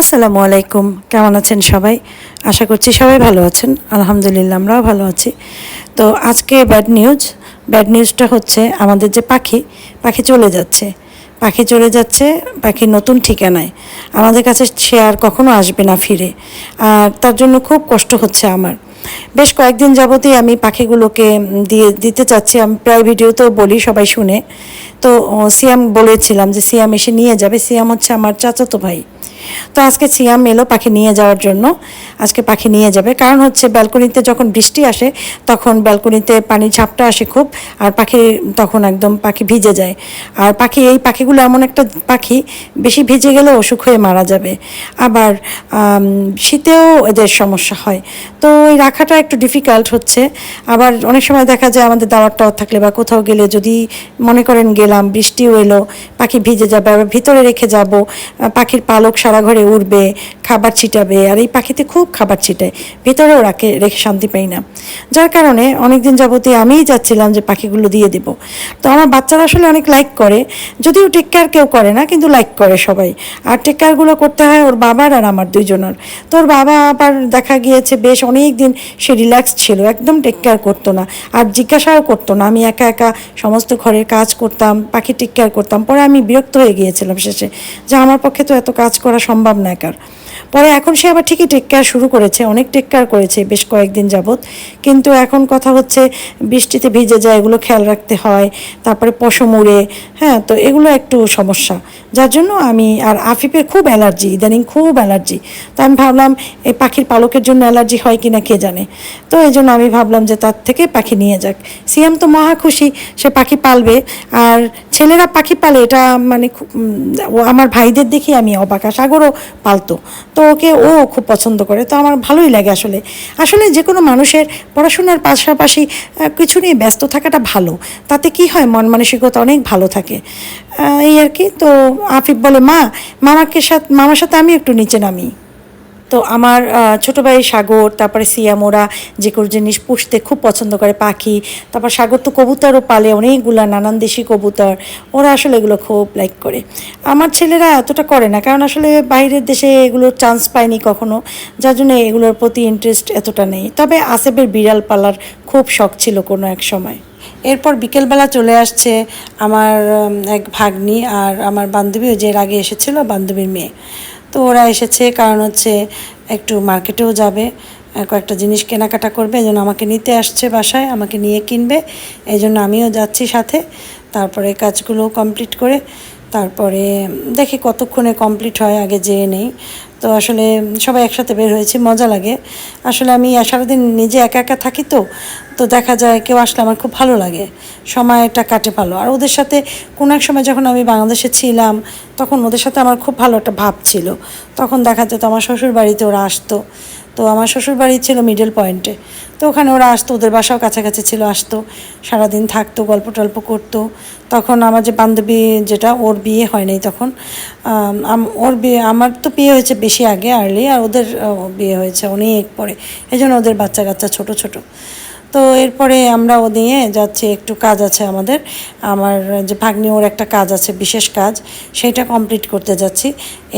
আসসালামু আলাইকুম। কেমন আছেন সবাই? আশা করছি সবাই ভালো আছেন। আলহামদুলিল্লাহ, আমরাও ভালো আছি। তো আজকে ব্যাড নিউজ ব্যাড নিউজটা হচ্ছে আমাদের যে পাখি পাখি চলে যাচ্ছে। পাখি চলে যাচ্ছে পাখি নতুন ঠিকানায়। আমাদের কাছে সে আর কখনো আসবে না ফিরে। আর তার জন্য খুব কষ্ট হচ্ছে আমার। বেশ কয়েকদিন যাবতই আমি পাখিগুলোকে দিয়ে দিতে চাচ্ছি। আমি প্রায় ভিডিওতেও বলি, সবাই শুনে। তো সিয়াম বলেছিলাম যে, সিয়াম এসে নিয়ে যাবে। সিয়াম হচ্ছে আমার চাচাতো ভাই। তো আজকে সিয়াম এলো পাখি নিয়ে যাওয়ার জন্য। আজকে পাখি নিয়ে যাবে। কারণ হচ্ছে ব্যালকনিতে যখন বৃষ্টি আসে, তখন ব্যালকনিতে পানি ঝাপটা আসে খুব, আর পাখি তখন একদম পাখি ভিজে যায়। আর পাখি, এই পাখিগুলো এমন একটা পাখি, বেশি ভিজে গেলে অসুখ হয়ে মারা যাবে। আবার শীতেও এদের সমস্যা হয়। তো ওই রাখাটা একটু ডিফিকাল্ট হচ্ছে। আবার অনেক সময় দেখা যায় আমাদের দাওয়ার টাওয়ার থাকলে বা কোথাও গেলে যদি মনে করেন গেলাম, বৃষ্টিও এলো, পাখি ভিজে যাবে, আবার ভিতরে রেখে যাব পাখির পালক সারা ঘরে উড়বে খাবার ছিটাবে, আর এই পাখিতে খুব খাবার ছিটায়, ভিতরেও রাখে, রেখে শান্তি পাই না। যার কারণে অনেকদিন যাবতীয় আমিই যাচ্ছিলাম যে পাখিগুলো দিয়ে দিব। তো আমার বাচ্চারা আসলে অনেক লাইক করে, যদিও টেক কেয়ার কেউ করে না, কিন্তু লাইক করে সবাই। আর টেক কেয়ারগুলো করতে হয় ওর বাবার আর আমার দুইজনের। তো ওর বাবা আবার দেখা গিয়েছে, বেশ অনেক দিন সে রিল্যাক্স ছিল, একদম টেক কেয়ার করতো না। আর জিজ্ঞাসাও করতো না, আমি একা একা সমস্ত ঘরের কাজ করতাম, পাখি টেক কেয়ার করতাম। পরে আমি বিরক্ত হয়ে গিয়েছিলাম শেষে, যে আমার পক্ষে তো এত কাজ করা সম্ভব না একার। পরে এখন সে আবার ঠিকই টেক কেয়ার শুরু করেছে, অনেক টেক কেয়ার করেছে বেশ কয়েকদিন যাবৎ। কিন্তু এখন কথা হচ্ছে বৃষ্টিতে ভিজে যায়, এগুলো খেয়াল রাখতে হয়, তারপরে পশম উড়ে হ্যাঁ তো এগুলো একটু সমস্যা। যার জন্য আমি আর আফিফের খুব অ্যালার্জি, ইদানিং খুব অ্যালার্জি। তো আমি ভাবলাম, এই পাখির পালকের জন্য অ্যালার্জি হয় কি না কে জানে? তো এই জন্য আমি ভাবলাম যে তার থেকে পাখি নিয়ে যাক। সিয়াম তো মহা খুশি, সে পাখি পালবে। আর ছেলেরা পাখি পালে, এটা মানে আমার ভাইদের দেখি আমি অবাক সাগরও পালতো। তো ওকে ও খুব পছন্দ করে, তো আমার ভালোই লাগে আসলে। আসলে যে কোনো মানুষের পড়াশোনার পাশাপাশি কিছু নিয়ে ব্যস্ত থাকাটা ভালো। তাতে কি হয়, মন মানসিকতা অনেক ভালো থাকে। এই আর কি। তো আফিফ বলে, মা, মামাকে সাথে, মামার সাথে আমি একটু নিচে নামি। তো আমার ছোট ভাই সাগর, তারপরে সিয়াম ওরা যে কোনো জিনিস পুষতে খুব পছন্দ করে, পাখি, তারপর সাগর তো কবুতরও পালে, অনেকগুলা নানান দেশি কবুতর, ওরা আসলে এগুলো খুব লাইক করে। আমার ছেলেরা এতটা করে না, কারণ আসলে বাইরের দেশে এগুলোর চান্স পায়নি কখনো, যার জন্য এগুলোর প্রতি ইন্টারেস্ট এতটা নেই। তবে আসেবের বিড়াল পালার খুব শখ ছিল কোনো এক সময়। এরপর বিকেলবেলা চলে আসছে আমার এক ভাগ্নি আর আমার বান্ধবীও যে এর আগে এসেছিল বান্ধবীর মেয়ে। তো ওরা এসেছে, কারণ হচ্ছে একটু মার্কেটেও যাবে। কয়েকটা জিনিস কেনাকাটা করবে এই আমাকে নিতে আসছে বাসায়, আমাকে নিয়ে কিনবে। এই জন্য আমিও যাচ্ছি সাথে। তারপরে কাজগুলো কমপ্লিট করে, তারপরে দেখি কতক্ষণে কমপ্লিট হয়, আগে যেয়ে নেই। তো আসলে সবাই একসাথে বের হয়েছি, মজা লাগে। আসলে আমি সারাদিন নিজে একা একা থাকি তো তো দেখা যায় কেউ আসলে আমার খুব ভালো লাগে। সময়টা কাটে ভালো। আর ওদের সাথে কোনো এক সময় যখন আমি বাংলাদেশে ছিলাম, তখন ওদের সাথে আমার খুব ভালো একটা ভাব ছিল। তখন দেখা যেত আমার শ্বশুর বাড়িতে ওরা আসতো। তো আমার শ্বশুর বাড়ি ছিল মিডল পয়েন্টে তো ওখানে ওরা আসতো, ওদের বাসাও কাছাকাছি ছিল, আসতো, সারাদিন থাকতো, গল্প টল্প করতো। তখন আমার যে বান্ধবী যেটা, ওর বিয়ে হয় নাই তখন। ওর বিয়ে, আমার তো বিয়ে হয়েছে বেশি আগে আর্লি আর ওদের বিয়ে হয়েছে অনেক পরে। এই জন্য ওদের বাচ্চা কাচ্চা ছোট ছোট। তো এরপরে আমরা ও নিয়ে যাচ্ছি, একটু কাজ আছে আমাদের। আমার যে ভাগ্নি, ওর একটা কাজ আছে, বিশেষ কাজ, সেটা কমপ্লিট করতে যাচ্ছি।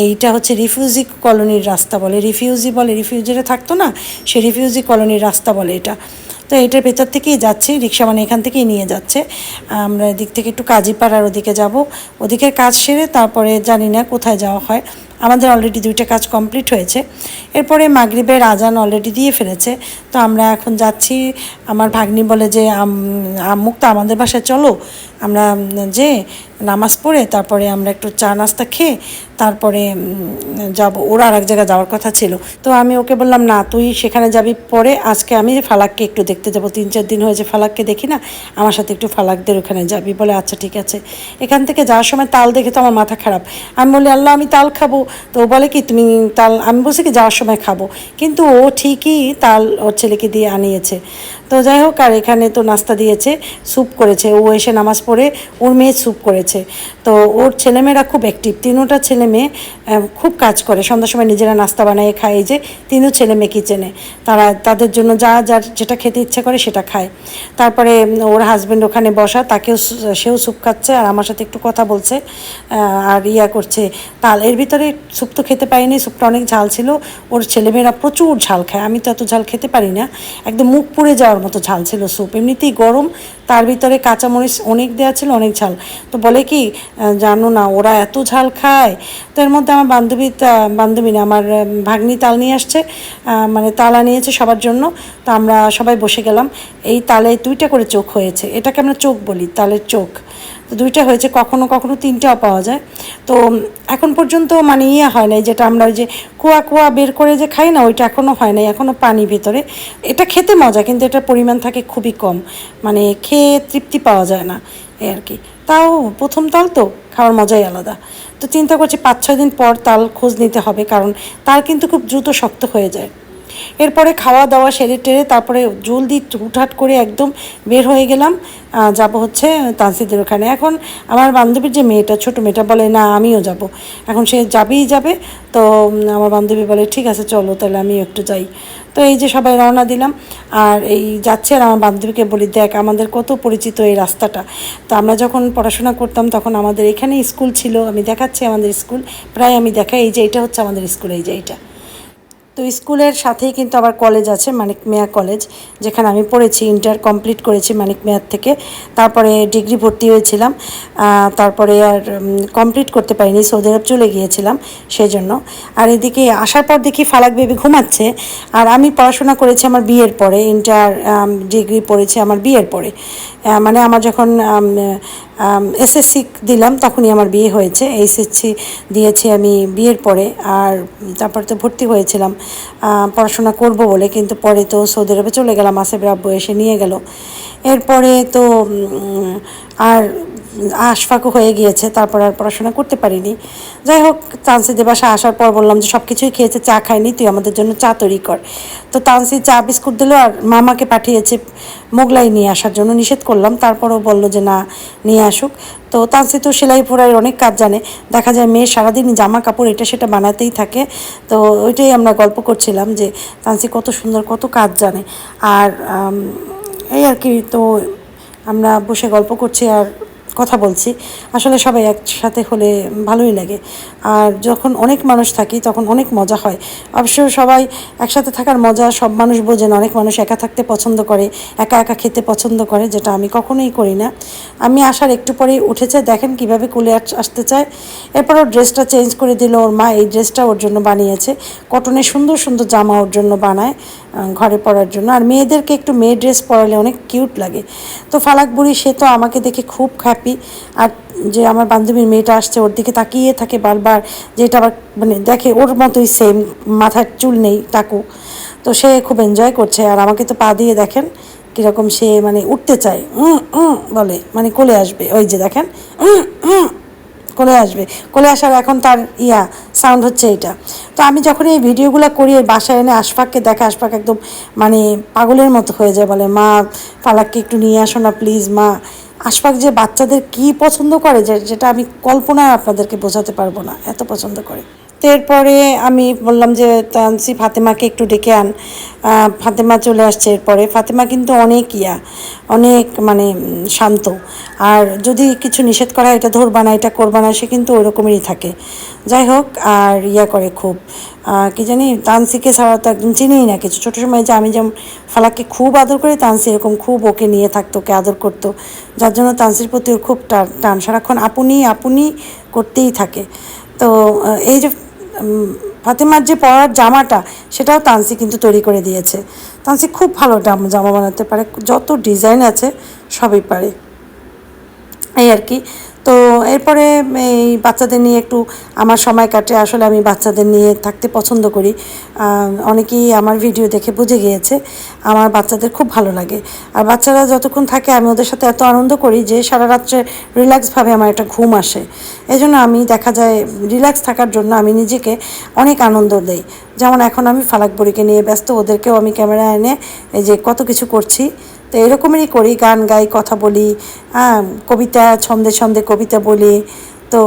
এইটা হচ্ছে রিফিউজি কলোনির রাস্তা বলে। রিফিউজি বলে রিফিউজিরা থাকতো না, সে রিফিউজি কলোনির রাস্তা বলে এটা। তো এটার ভেতর থেকেই যাচ্ছি, রিক্সা মানে এখান থেকেই নিয়ে যাচ্ছে। আমরা এদিক থেকে একটু কাজীপাড়ার ওদিকে যাব। ওদিকের কাজ সেরে তারপরে জানি না কোথায় যাওয়া হয়। আমাদের অলরেডি দুইটা কাজ কমপ্লিট হয়েছে। এরপরে মাগরিবের আজান অলরেডি দিয়ে ফেলেছে। তো আমরা এখন যাচ্ছি। আমার ভাগ্নি বলে যে আমুক তো আমাদের বাসায় চলো। আমরা যে নামাজ পড়ে তারপরে আমরা একটু চা নাস্তা খেয়ে তারপরে যাব। ওর আর এক জায়গায় যাওয়ার কথা ছিল। তো আমি ওকে বললাম, না, তুই সেখানে যাবি পরে। আজকে আমি ফালাককে একটু দেখতে যাব। তিন, চার দিন হয়েছে ফালাককে দেখি না। আমার সাথে একটু ফালাকদের ওখানে যাবি। বলে আচ্ছা ঠিক আছে। এখান থেকে যাওয়ার সময় তাল দেখে তো আমার মাথা খারাপ। আমি বলি, আল্লাহ, আমি তাল খাব। তো ও বলে, কি, তুমি তাল? আমি বলছি কি, যাওয়ার সময় খাব। কিন্তু ও ঠিকই তাল ওর ছেলেকে দিয়ে আনিয়েছে। তো যাই হোক, আর এখানে তো নাস্তা দিয়েছে, স্যুপ করেছে। ও এসে নামাজ পড়ে, ওর মেয়ে স্যুপ করেছে। তো ওর ছেলেমেয়েরা খুব অ্যাক্টিভ তিনোটা ছেলে মেয়ে খুব কাজ করে। সন্ধ্যার সময় নিজেরা নাস্তা বানিয়ে খায়। যে তিনও ছেলে মেয়ে কিচেনে। তারা, তাদের জন্য যা, যার, যেটা খেতে ইচ্ছা করে সেটা খায়। তারপরে ওর হাজব্যান্ড ওখানে বসা, তাকেও সেও স্যুপ খাচ্ছে, আর আমার সাথে একটু কথা বলছে আর ইয়া করছে। তাল, এর ভিতরে স্যুপ তো খেতে পারিনি স্যুপটা অনেক ঝাল ছিল। ওর ছেলেমেয়েরা প্রচুর ঝাল খায়। আমি তো এত ঝাল খেতে পারি না। একদম মুখ পুড়ে যাওয়ার মতো ঝাল ছিল স্যুপ। এমনিতেই গরম, তার ভিতরে কাঁচামরিচ অনেক দেওয়া ছিল, অনেক ঝাল। তো বলে কি জানো না, ওরা এত ঝাল খায়। তো এর মধ্যে আমার বান্ধবী বান্ধবী না, আমার ভাগ্নি তাল নিয়ে আসছে মানে তালা নিয়েছে সবার জন্য। তো আমরা সবাই বসে গেলাম। এই তালে দুইটা করে চোখ হয়েছে। এটাকে আমরা চোখ বলি, তালের চোখ। তো দুইটা হয়েছে, কখনো কখনো তিনটাও পাওয়া যায়। তো এখন পর্যন্ত মানে ইয়ে হয় নাই, যেটা আমরা ওই যে কুয়া কুয়া বের করে যে খাই না, ওইটা এখনও হয় নাই এখনও পানি ভিতরে। এটা খেতে মজা, কিন্তু এটার পরিমাণ থাকে খুবই কম। মানে খেয়ে তৃপ্তি পাওয়া যায় না, এই আর কি। তাও প্রথম তাল তো, খাওয়ার মজাই আলাদা। তো চিন্তা করছি পাঁচ ছয় দিন পর তাল খোঁজ নিতে হবে, কারণ তাল কিন্তু খুব দ্রুত শক্ত হয়ে যায়। এরপরে খাওয়া দাওয়া সেরে টেরে তারপরে জলদি হুটহাট করে একদম বের হয়ে গেলাম। যাব হচ্ছে তানসিদের ওখানে। এখন আমার বান্ধবীর যে মেয়েটা, ছোট মেয়েটা বলে, না, আমিও যাব। এখন সে যাবেই যাবে। তো আমার বান্ধবী বলে, ঠিক আছে, চলো, তাহলে আমিও একটু যাই। তো এই যে সবাই রওনা দিলাম। আর এই যাচ্ছে আর আমার বান্ধবীকে বলি, দেখ, আমাদের কত পরিচিত এই রাস্তাটা। তো আমরা যখন পড়াশোনা করতাম, তখন আমাদের এখানে স্কুল ছিল। আমি দেখাচ্ছি আমাদের স্কুল। প্রায় আমি দেখাই, এই যে, এটা হচ্ছে আমাদের স্কুল, এই যে, এইটা। তো স্কুলের সাথেই কিন্তু আবার কলেজ আছে, মানিক মেয়া কলেজ যেখানে আমি পড়েছি ইন্টার কমপ্লিট করেছি মানিক মেয়ার থেকে। তারপরে ডিগ্রি ভর্তি হয়েছিলাম তারপরে আর কমপ্লিট করতে পারিনি, সৌদি আরব চলে গিয়েছিলাম সেই জন্য আর এদিকে আসার পর দেখি ফালাক বেবি ঘুমাচ্ছে, আর আমি পড়াশোনা করেছি আমার বিয়ের পরে ইন্টার ডিগ্রি পড়েছি আমার বিয়ের পরে। মানে আমার যখন এসএসসি দিলাম, তখনই আমার বিয়ে হয়েছে। এইচএসসি দিয়েছি আমি বিয়ের পরে, আর তারপর তো ভর্তি হয়েছিলাম। পড়াশোনা করব বলে, কিন্তু পরে তো সৌদি আরবে চলে গেলাম আসেফের আব্বু এসে নিয়ে গেল। এরপরে তো আর আশফাকও হয়ে গিয়েছে, তারপর আর পড়াশোনা করতে পারিনি। যাই হোক তানসিদের বাসা আসার পর বললাম যে সব কিছুই খেয়েছে, চা খায়নি, তুই আমাদের জন্য চা তৈরি কর। তো তানসি চা, বিস্কুট দিল আর মামাকে পাঠিয়েছে মোগলাই নিয়ে আসার জন্য নিষেধ করলাম। তারপরও বলল যে না, নিয়ে আসুক। তো তানসি তো সেলাই পোড়ার অনেক কাজ জানে। দেখা যায় মেয়ে সারাদিন জামা কাপড় এটা সেটা বানাতেই থাকে। তো ওইটাই আমরা গল্প করছিলাম যে তানসি কত সুন্দর, কত কাজ জানে। আর এই আর কি, তো আমরা বসে গল্প করছি আর কথা বলছি, আসলে সবাই একসাথে হলে ভালোই লাগে। আর যখন অনেক মানুষ থাকি, তখন অনেক মজা হয়। অবশ্য সবাই একসাথে থাকার মজা, সব মানুষ বোঝেন অনেক মানুষ একা থাকতে পছন্দ করে, একা একা খেতে পছন্দ করে, যেটা আমি কখনোই করি না। আমি আসার একটু পরেই উঠেছে, দেখেন কীভাবে কুলে আসতে চায়। এরপর ওর ড্রেসটা চেঞ্জ করে দিল, ওর মা এই ড্রেসটা ওর জন্য বানিয়েছে। কটনের সুন্দর সুন্দর জামা ওর জন্য বানায়। ঘরে পরার জন্য। আর মেয়েদেরকে একটু মেয়ে ড্রেস পরালে অনেক কিউট লাগে। তো ফালাক বুড়ি, সে তো আমাকে দেখে খুব হ্যাপি আর যে আমার বান্ধবীর মেয়েটা আসছে, ওর দিকে তাকিয়ে থাকে বারবার। যে এটা আবার মানে দেখে, ওর মতোই সেম মাথার চুল নেই টাকু তো সে খুব এনজয় করছে। আর আমাকে তো পা দিয়ে দেখেন কীরকম সে মানে উঠতে চায়। বলে। মানে কোলে আসবে। ওই যে দেখেন। কোলে আসবে। কোলে আসার এখন তার ইয়া সাউন্ড হচ্ছে এটা। তো আমি যখন এই ভিডিওগুলো করি বাসায় এনে আশফাককে দেখে আশফাক একদম মানে পাগলের মতো হয়ে যায়, বলে, মা, ফালাককে একটু নিয়ে আসো না প্লিজ মা। আশফাক যে বাচ্চাদের কি পছন্দ করে যেটা আমি কল্পনায় আপনাদেরকে বোঝাতে পারব না, এত পছন্দ করে। তো এরপরে আমি বললাম যে তানসি ফাতেমাকে একটু ডেকে আন। ফাতেমা চলে আসছে এরপরে। ফাতেমা কিন্তু অনেক ইয়া, অনেক মানে শান্ত। আর যদি কিছু নিষেধ করা এটা ধরবা না, এটা করবা না, সে কিন্তু ওই রকমেরই থাকে। যাই হোক, আর ইয়া করে খুব। কি জানি, তানসিকে ছাড়া তো একদম চিনিই না কিছু। ছোটো সময় যে আমি যেমন ফালাককে খুব আদর করি, তানসি এরকম খুব ওকে নিয়ে থাকতো, ওকে আদর করতো। যার জন্য তানসির প্রতি খুব টান। সারাক্ষণ আপনি আপনি করতেই থাকে। তো এই যে ফাতেমার যে পরার জামাটা, সেটাও তানসি কিন্তু তৈরি করে দিয়েছে। তানসি খুব ভালো জামা বানাতে পারে, যত ডিজাইন আছে, সবই পারে। এই আর কি তো এরপরে এই বাচ্চাদের নিয়ে একটু আমার সময় কাটে। আসলে আমি বাচ্চাদের নিয়ে থাকতে পছন্দ করি। অনেকেই আমার ভিডিও দেখে বুঝে গিয়েছে, আমার বাচ্চাদের খুব ভালো লাগে। আর বাচ্চারা যতক্ষণ থাকে, আমি ওদের সাথে এত আনন্দ করি যে সারা রাত্রে রিল্যাক্সভাবে আমার একটা ঘুম আসে। এই জন্য আমি দেখা যায়, রিল্যাক্স থাকার জন্য আমি নিজেকে অনেক আনন্দ দেই। যেমন এখন আমি ফালাক বুড়িকে নিয়ে ব্যস্ত, ওদেরকেও আমি ক্যামেরা এনে এই যে কত কিছু করছি। তো এরকমেরই করি, গান গাই, কথা বলি হ্যাঁ কবিতা, ছন্দে ছন্দে কবিতা বলি। তো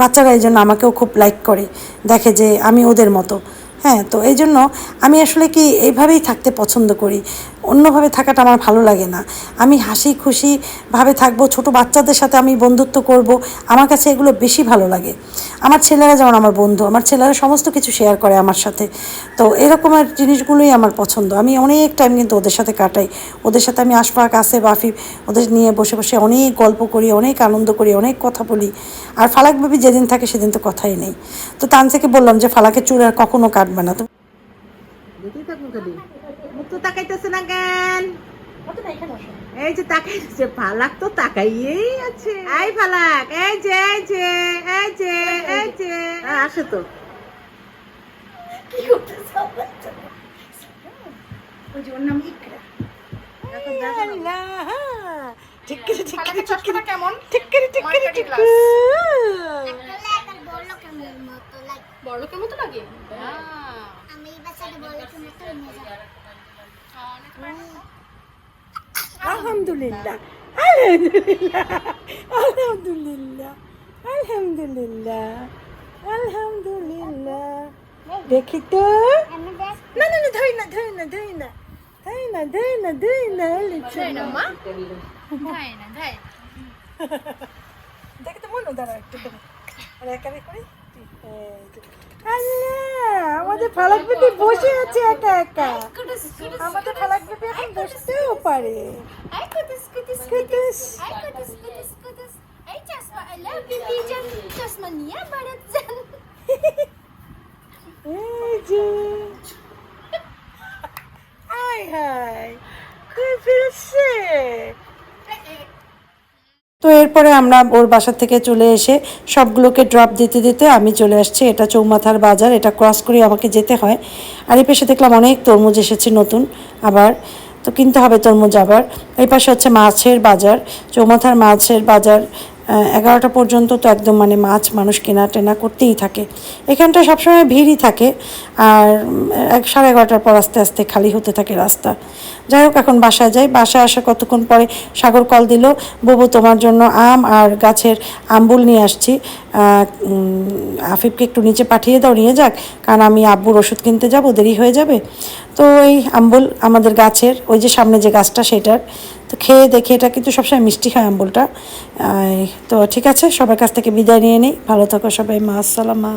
বাচ্চারা এই জন্য আমাকেও খুব লাইক করে, দেখে যে আমি ওদের মতো। হ্যাঁ তো এই জন্য আমি আসলে কি এইভাবেই থাকতে পছন্দ করি। অন্যভাবে থাকাটা আমার ভালো লাগে না। আমি হাসি খুশি ভাবে থাকব, ছোট বাচ্চাদের সাথে আমি বন্ধুত্ব করব, আমার কাছে এগুলো বেশি ভালো লাগে। আমার ছেলেরা যেমন আমার বন্ধু, আমার ছেলেরা সমস্ত কিছু শেয়ার করে আমার সাথে। তো এরকমের জিনিসগুলোই আমার পছন্দ। আমি অনেক টাইম কিন্তু ওদের সাথে কাটাই। ওদের সাথে আমি আশফাক আসে বাফি ওদের নিয়ে বসে বসে অনেক গল্প করি, অনেক আনন্দ করি, অনেক কথা বলি। আর ফালাক ভাবি যেদিন থাকে সেদিন তো কথাই নেই। তো তানসিকে বললাম যে ফালাকে চুল আর কখনো কাটবে না। তো তো তাকাইতেছে না কেন? এই যে তাকাইতেছে ফালাক তো তাকাইয়েই আছে। এই ফালাক এই যে এই যে এই যে এই যে। আসে তো। বড়লোকের মতো লাগে আমি এই বাচ্চাটা বড়লোকের মতো নিয়ে যাব আলহামদুলিল্লাহ। আলহামদুলিল্লাহ। আলহামদুলিল্লাহ। আলহামদুলিল্লাহ। আলহামদুলিল্লাহ দেখি তো। না না না ধরি না ধরি না ধরি না। ধরি না ধরি না ধরি না মা। ধাই না ধাই দেখি তো মনে দাঁড়া একটু আর একারে করি। আল্লাহ আমাদের ফালাক বেবি বসে আছে একা একা। আমাদের ফালাক বেবি এখন বসতেও পারে আই কুতুস কুতুস কুতুস। আই কুতুস তো এরপরে আমরা ওর বাসা থেকে চলে এসে সবগুলোকে ড্রপ দিতে দিতে আমি চলে আসছি। এটা চৌমাথার বাজার, এটা ক্রস করে আমাকে যেতে হয়। আর এই পাশে দেখলাম অনেক তরমুজ এসেছে নতুন আবার। তো কিনতে হবে তরমুজ আবার। এই পাশে হচ্ছে মাছের বাজার, চৌমাথার মাছের বাজার এগারোটা পর্যন্ত তো একদম মানে মাছ মানুষ কেনা টেনা করতেই থাকে। এখানটা সবসময় ভিড়ই থাকে আর এক সাড়ে এগারোটার পর আস্তে আস্তে খালি হতে থাকে রাস্তা। যাই হোক, এখন বাসায় যাই। বাসায় আসা কতক্ষণ পরে সাগর কল দিল, ববু, তোমার জন্য আম আর গাছের আম্বুল নিয়ে আসছি। আফিফকে একটু নিচে পাঠিয়ে দাও, নিয়ে যাক। কারণ আমি আব্বুর ওষুধ কিনতে যাব, দেরি হয়ে যাবে। তো ওই আম্বুল আমাদের গাছের, ওই যে সামনে যে গাছটা সেটার। তো খেয়ে দেখে এটা কিন্তু সবসময় মিষ্টি হয় আম্বুলটা। তো ঠিক আছে, সবার কাছ থেকে বিদায় নিয়ে নিই। ভালো থাকো সবাই, মা আসসালামা।